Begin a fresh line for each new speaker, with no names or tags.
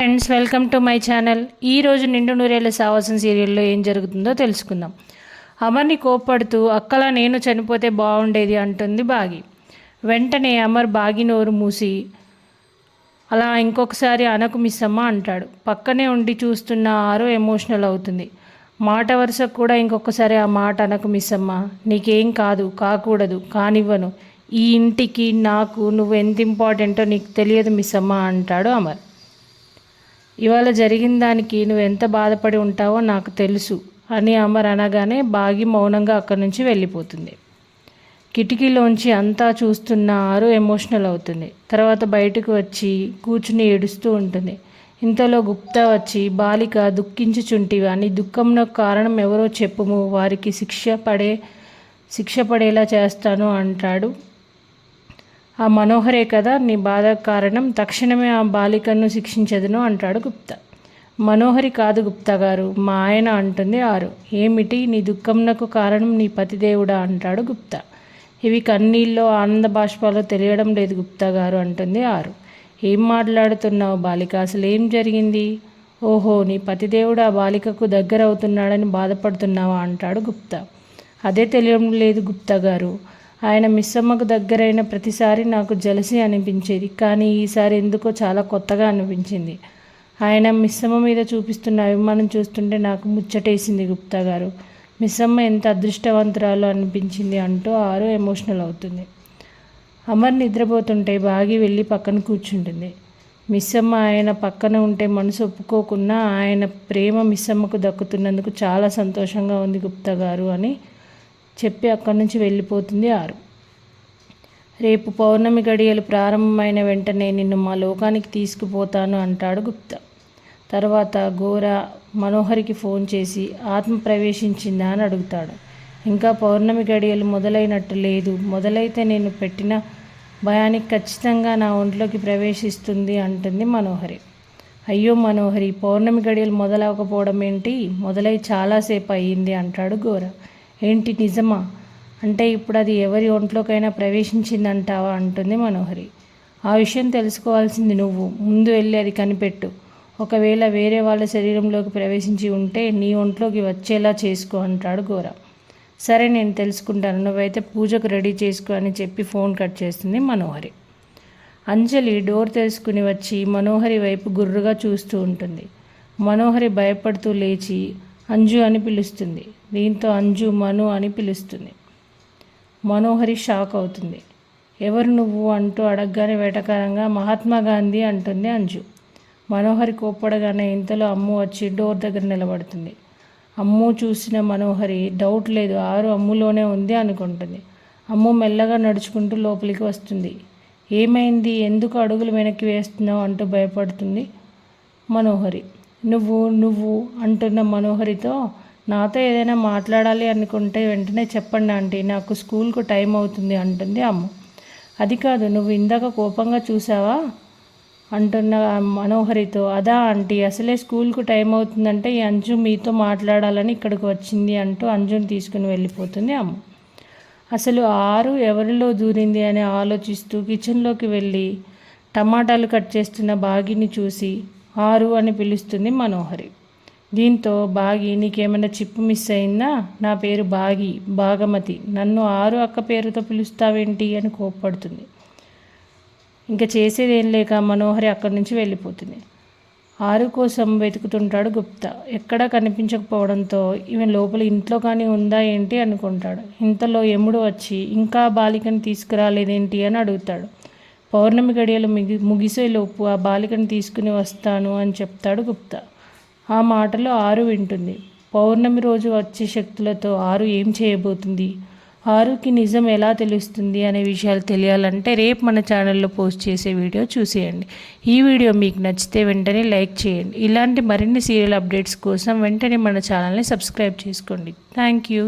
Friends welcome to my channel ఈరోజు నిండు నూరేళ్ళ సావాసం సీరియల్లో ఏం జరుగుతుందో తెలుసుకుందాం. అమర్ని కోప్పడుతూ అక్కలా నేను చనిపోతే బాగుండేది అంటుంది బాగి. వెంటనే అమర్ బాగి నోరు మూసి అలా ఇంకొకసారి అనకు మిస్ అమ్మ అంటాడు. పక్కనే ఉండి చూస్తున్న ఆరో ఎమోషనల్ అవుతుంది. మాట వరుస కూడా ఇంకొకసారి ఆ మాట అనకు మిస్ అమ్మ నీకేం కాదు కాకూడదు కానివ్వను. ఈ ఇంటికి నాకు నువ్వు ఎంత ఇంపార్టెంటో నీకు తెలియదు మిస్ అమ్మ అంటాడు అమర్. ఇవాళ జరిగిన దానికి నువ్వు ఎంత బాధపడి ఉంటావో నాకు తెలుసు అని అమర్ అనగానే బాగి మౌనంగా అక్కడి నుంచి వెళ్ళిపోతుంది. కిటికీలోంచి అంతా చూస్తున్న ఆరు ఎమోషనల్ అవుతుంది. తర్వాత బయటకు వచ్చి కూర్చుని ఏడుస్తూ ఉంటుంది. ఇంతలో గుప్తా వచ్చి బాలిక దుఃఖించుచుంటివి అని దుఃఖంలో కారణం ఎవరో చెప్పుము వారికి శిక్ష పడే శిక్ష పడేలా చేస్తాను అంటాడు. ఆ మనోహరే కదా నీ బాధ కారణం. తక్షణమే ఆ బాలికను శిక్షించదును అంటాడు గుప్తా. మనోహరి కాదు గుప్తా గారు మా ఆయన అంటుంది ఆరు. ఏమిటి? నీ దుఃఖంనకు కారణం నీ పతిదేవుడా అంటాడు గుప్తా. ఇవి కన్నీళ్ళలో ఆనంద బాష్పాలో తెలియడం లేదు గుప్తా గారు అంటుంది ఆరు. ఏం మాట్లాడుతున్నావు బాలిక? అసలు ఏం జరిగింది? ఓహో నీ పతిదేవుడు ఆ బాలికకు దగ్గర అవుతున్నాడని బాధపడుతున్నావా అంటాడు గుప్తా. అదే తెలియడం లేదు గుప్తా గారు. ఆయన మిస్సమ్మకు దగ్గరైన ప్రతిసారి నాకు జలసి అనిపించేది కానీ ఈసారి ఎందుకో చాలా కొత్తగా అనిపించింది. ఆయన మిస్సమ్మ మీద చూపిస్తున్న అభిమానం చూస్తుంటే నాకు ముచ్చటేసింది గుప్తా గారు. మిస్సమ్మ ఎంత అదృష్టవంతురాలు అనిపించింది అంటూ ఆరు ఎమోషనల్ అవుతుంది. అమర్ నిద్రపోతుంటే బాగి వెళ్ళి పక్కన కూర్చుంటుంది. మిస్సమ్మ ఆయన పక్కన ఉంటే మనసు ఒప్పుకోకున్నా ఆయన ప్రేమ మిస్సమ్మకు దక్కుతున్నందుకు చాలా సంతోషంగా ఉంది గుప్తా గారు అని చెప్పి అక్కడి నుంచి వెళ్ళిపోతుంది ఆరు. రేపు పౌర్ణమి గడియలు ప్రారంభమైన వెంటనే నిన్ను మా లోకానికి తీసుకుపోతాను అంటాడు గుప్తా. తర్వాత ఘోర మనోహరికి ఫోన్ చేసి ఆత్మ ప్రవేశించిందా అని అడుగుతాడు. ఇంకా పౌర్ణమి గడియలు మొదలైనట్టు లేదు. మొదలైతే నేను పెట్టిన భయానికి ఖచ్చితంగా నా ఒంట్లోకి ప్రవేశిస్తుంది అంటుంది మనోహరి. అయ్యో మనోహరి పౌర్ణమి గడియలు మొదలవకపోవడం ఏంటి మొదలై చాలాసేపు అయ్యింది అంటాడు గోర ఏంటి నిజమా? అంటే ఇప్పుడు అది ఎవరి ఒంట్లోకైనా ప్రవేశించిందంటావా? అంటుంది మనోహరి. ఆ విషయం తెలుసుకోవాల్సింది నువ్వు. ముందు వెళ్ళి అది కనిపెట్టు. ఒకవేళ వేరే వాళ్ళ శరీరంలోకి ప్రవేశించి ఉంటే నీ ఒంట్లోకి వచ్చేలా చేసుకో అంటాడు గోర సరే నేను తెలుసుకుంటాను. నువ్వైతే పూజకు రెడీ చేసుకో అని చెప్పి ఫోన్ కట్ చేస్తుంది మనోహరి. అంజలి డోర్ తెలుసుకుని వచ్చి మనోహరి వైపు గుర్రుగా చూస్తూ ఉంటుంది. మనోహరి భయపడుతూ లేచి అంజు అని పిలుస్తుంది. దీంతో అంజు మను అని పిలుస్తుంది. మనోహరి షాక్ అవుతుంది. ఎవరు నువ్వు అంటూ అడగగానే వేటకారంగా మహాత్మా గాంధీ అంటుంది అంజు. మనోహరి కోప్పడగానే ఇంతలో అమ్ము వచ్చి డోర్ దగ్గర నిలబడుతుంది. అమ్ము చూసిన మనోహరి డౌట్ లేదు ఆరు అమ్ములోనే ఉంది అనుకుంటుంది. అమ్ము మెల్లగా నడుచుకుంటూ లోపలికి వస్తుంది. ఏమైంది? ఎందుకు అడుగులు వెనక్కి వేస్తున్నావు? అంటూ భయపడుతుంది మనోహరి. నువ్వు నువ్వు అంటున్న మనోహరితో నాతో ఏదైనా మాట్లాడాలి అనుకుంటే వెంటనే చెప్పండి ఆంటీ నాకు స్కూల్కు టైం అవుతుంది అంటుంది అమ్మ. అది కాదు నువ్వు ఇందాక కోపంగా చూసావా అంటున్న మనోహరితో. అదా ఆంటీ అసలే స్కూల్కు టైం అవుతుందంటే ఈ అంజు మీతో మాట్లాడాలని ఇక్కడికి వచ్చింది అంటూ అంజుని తీసుకుని వెళ్ళిపోతుంది అమ్మ. అసలు ఆరు ఎవరిలో దూరింది అని ఆలోచిస్తూ కిచెన్లోకి వెళ్ళి టమాటాలు కట్ చేస్తున్న బాగిని చూసి ఆరు అని పిలుస్తుంది మనోహరి. దీంతో బాగి నీకేమైనా చిప్పు మిస్ అయిందా? నా పేరు బాగి బాగమతి. నన్ను ఆరు అక్క పేరుతో పిలుస్తావేంటి అని కోప్పడుతుంది. ఇంకా చేసేదేం లేక మనోహరి అక్కడి నుంచి వెళ్ళిపోతుంది. ఆరు కోసం వెతుకుతుంటాడు గుప్తా. ఎక్కడా కనిపించకపోవడంతో ఈమె లోపల ఇంట్లో కానీ ఉందా ఏంటి అనుకుంటాడు. ఇంతలో యముడు వచ్చి ఇంకా బాలికని తీసుకురాలేదేంటి? అని అడుగుతాడు. పౌర్ణమి గడియలు మిగి ముగిసేలోపు ఆ బాలికను తీసుకుని వస్తాను అని చెప్తాడు గుప్తా. ఆ మాటలో ఆరు వింటుంది. పౌర్ణమి రోజు వచ్చే శక్తులతో ఆరు ఏం చేయబోతుంది? ఆరుకి నిజం ఎలా తెలుస్తుంది అనే విషయాలు తెలియాలంటే రేపు మన ఛానల్లో పోస్ట్ చేసే వీడియో చూసేయండి. ఈ వీడియో మీకు నచ్చితే వెంటనే లైక్ చేయండి. ఇలాంటి మరిన్ని సీరియల్ అప్డేట్స్ కోసం వెంటనే మన ఛానల్ని సబ్స్క్రైబ్ చేసుకోండి. Thank you.